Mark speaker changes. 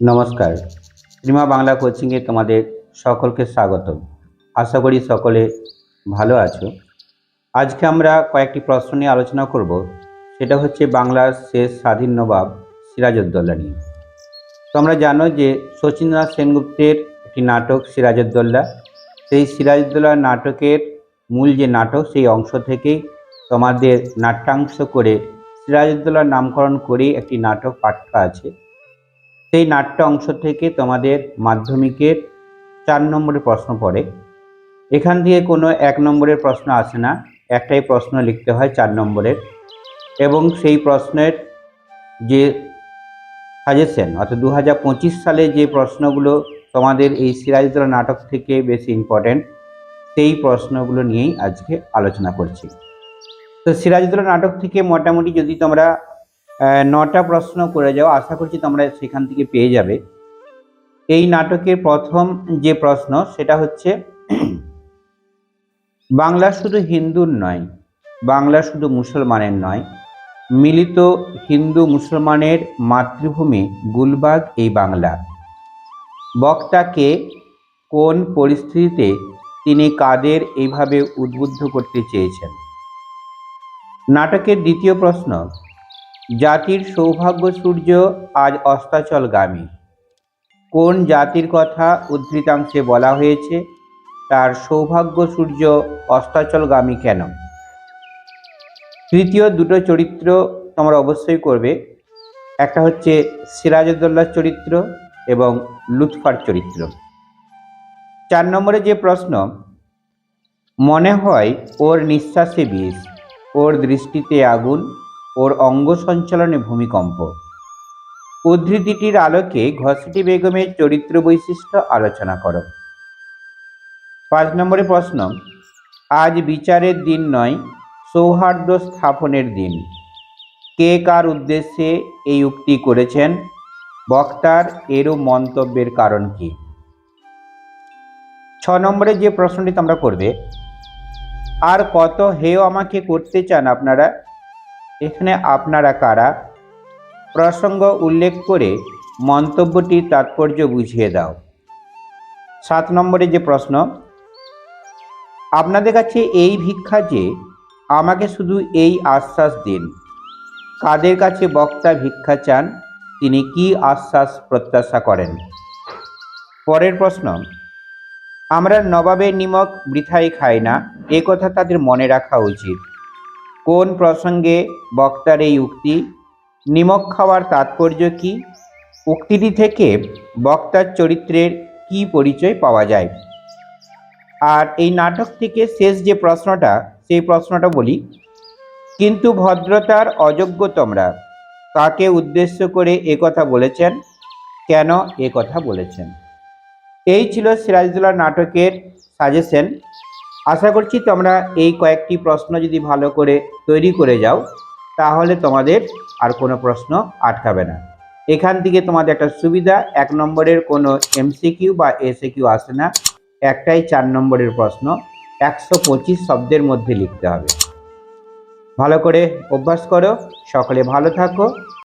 Speaker 1: নমস্কার। শ্রীমা বাংলা কোচিংয়ে তোমাদের সকলকে স্বাগত আশা করি সকলে ভালো আছো। আজকে আমরা কয়েকটি প্রশ্ন নিয়ে আলোচনা করব। সেটা হচ্ছে বাংলার শেষ স্বাধীন নবাব সিরাজউদ্দৌলা নিয়ে। তোমরা জানো যে শচীন্দ্রনাথ সেনগুপ্তের একটি নাটক সিরাজউদ্দৌলা। সেই সিরাজউদ্দৌলা নাটকের মূল যে নাটক, সেই অংশ থেকেই তোমাদের নাট্যাংশ করে সিরাজউদ্দৌলার নামকরণ করেই একটি নাটক পাঠ্য আছে। সেই নাট্য অংশ থেকে তোমাদের মাধ্যমিকের চার নম্বরের প্রশ্ন পড়ে। এখান থেকে কোনো এক নম্বরের প্রশ্ন আসে না, একটাই প্রশ্ন লিখতে হয় চার নম্বরের। এবং সেই প্রশ্নের যে সাজেশন অর্থাৎ দু হাজার পঁচিশ সালে যে প্রশ্নগুলো তোমাদের এই সিরাজদৌলা নাটক থেকে বেশি ইম্পর্ট্যান্ট সেই প্রশ্নগুলো নিয়েই আজকে আলোচনা করছি। তো সিরাজদৌলা নাটক থেকে মোটামুটি যদি তোমরা নটা প্রশ্ন করে যাও। আশা করছি তোমরা সেখান থেকে পেয়ে যাবে। এই নাটকের প্রথম যে প্রশ্ন, সেটা হচ্ছে, বাংলা শুধু হিন্দুর নয়, বাংলা শুধু মুসলমানের নয়, মিলিত হিন্দু মুসলমানের মাতৃভূমি গুলবাগ এই বাংলা। বক্তাকে কোন পরিস্থিতিতে তিনি কাদের এইভাবে উদ্বুদ্ধ করতে চেয়েছেন? নাটকের দ্বিতীয় প্রশ্ন জাতির সৌভাগ্য সূর্য আজ অস্তাচলগামী। কোন জাতির কথা উদ্ধৃতাংশে বলা হয়েছে, তার সৌভাগ্য সূর্য অস্তাচলগামী কেন? তৃতীয় দুটো চরিত্র তোমরা অবশ্যই করবে। একটা হচ্ছে সিরাজউদ্দৌলার চরিত্র এবং লুৎফার চরিত্র। চার নম্বরে যে প্রশ্ন, মনে হয় ওর নিঃশ্বাসে বিষ, ওর দৃষ্টিতে আগুন ওর অঙ্গ সঞ্চালনে ভূমিকম্প। উদ্ধৃতিটির আলোকে ঘসিটি বেগমের চরিত্র বৈশিষ্ট্য আলোচনা করো। পাঁচ নম্বরে প্রশ্ন, আজ বিচারের দিন নয়, সৌহার্দ্য স্থাপনের দিন। কে কার উদ্দেশ্যে এই উক্তি করেছেন? বক্তার এরূপ মন্তব্যের কারণ কি? ছ নম্বরে যে প্রশ্নটি তোমরা করবে, আর কত হেয় আমাকে করতে চান আপনারা এখানে আপনারা কারা? প্রসঙ্গ উল্লেখ করে মন্তব্যটির তাৎপর্য বুঝিয়ে দাও। সাত নম্বরে যে প্রশ্ন, আপনাদের কাছে এই ভিক্ষা যে আমাকে শুধু এই আশ্বাস দিন, কাদের কাছে বক্তা ভিক্ষা চান, তিনি কি আশ্বাস প্রত্যাশা করেন? পরের প্রশ্ন, আমরা নবাবের নিমক বৃথাই খাই না, এ কথা তাদের মনে রাখা উচিত। কোন প্রসঙ্গে বক্তার এই উক্তি? নিমক খাওয়ার তাৎপর্য কি? উক্তিটি থেকে বক্তার চরিত্রের কি পরিচয় পাওয়া যায়? আর এই নাটক থেকে শেষ যে প্রশ্নটা, সেই প্রশ্নটা বলি। কিন্তু ভদ্রতার অযোগ্য তোমরা, কাকে উদ্দেশ্য করে কথা বলেছেন, কেন কথা বলেছেন? এই ছিল সিরাজদৌল্লা নাটকের সাজেশন। আশা করছি তোমরা এই কয়েকটি প্রশ্ন যদি ভালো করে তৈরি করে যাও, তাহলে তোমাদের আর কোনো প্রশ্ন আটকাবে না। এখান থেকে তোমাদের একটা সুবিধা, এক নম্বরের কোনো এমসিকিউ বা এসএকিউ আসে না। একটাই চার নম্বরের প্রশ্ন, একশো পঁচিশ শব্দের মধ্যে লিখতে হবে। ভালো করে অভ্যাস করো, সকলে ভালো থাকো।